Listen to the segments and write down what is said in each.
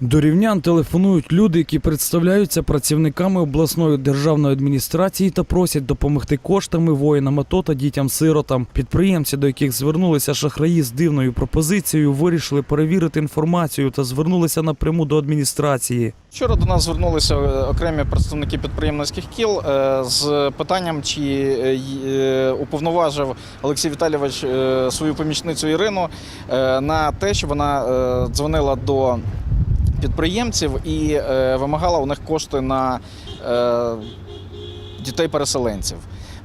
До рівнян телефонують люди, які представляються працівниками обласної державної адміністрації та просять допомогти коштами воїнам АТО та дітям-сиротам. Підприємці, до яких звернулися шахраї з дивною пропозицією, вирішили перевірити інформацію та звернулися напряму до адміністрації. Вчора до нас звернулися е, окремі представники підприємницьких кіл е, з питанням, чи е, уповноважив Олексій Віталійович свою помічницю Ірину на те, що вона дзвонила до підприємців і е, вимагала у них кошти на е, дітей-переселенців.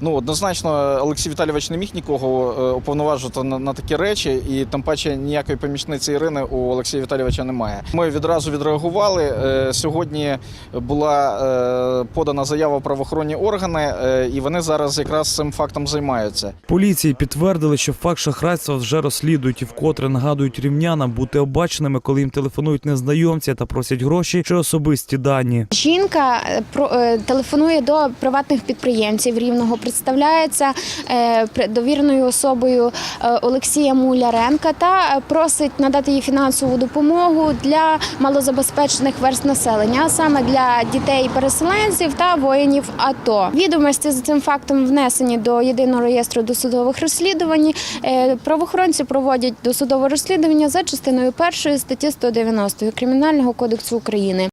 Ну, однозначно, Олексій Віталійович не міг нікого е, уповноважити на, на такі речі, і тим паче ніякої помічниці Ірини у Олексія Віталійовича немає. Ми відразу відреагували. Е, Сьогодні була е, подана заява в правоохоронні органи, і вони зараз якраз цим фактом займаються. Поліції підтвердили, що факт шахрайства вже розслідують і вкотре нагадують рівнянам бути обачними, коли їм телефонують незнайомці та просять гроші чи особисті дані. Жінка про- телефонує до приватних підприємців рівного, представляється е, довіреною особою е, Олексія Муляренка та е, просить надати їй фінансову допомогу для малозабезпечених верст населення, а саме для дітей-переселенців та воїнів АТО. Відомості за цим фактом внесені до єдиного реєстру досудових розслідувань. Правоохоронці проводять досудове розслідування за частиною першої статті 190 Кримінального кодексу України.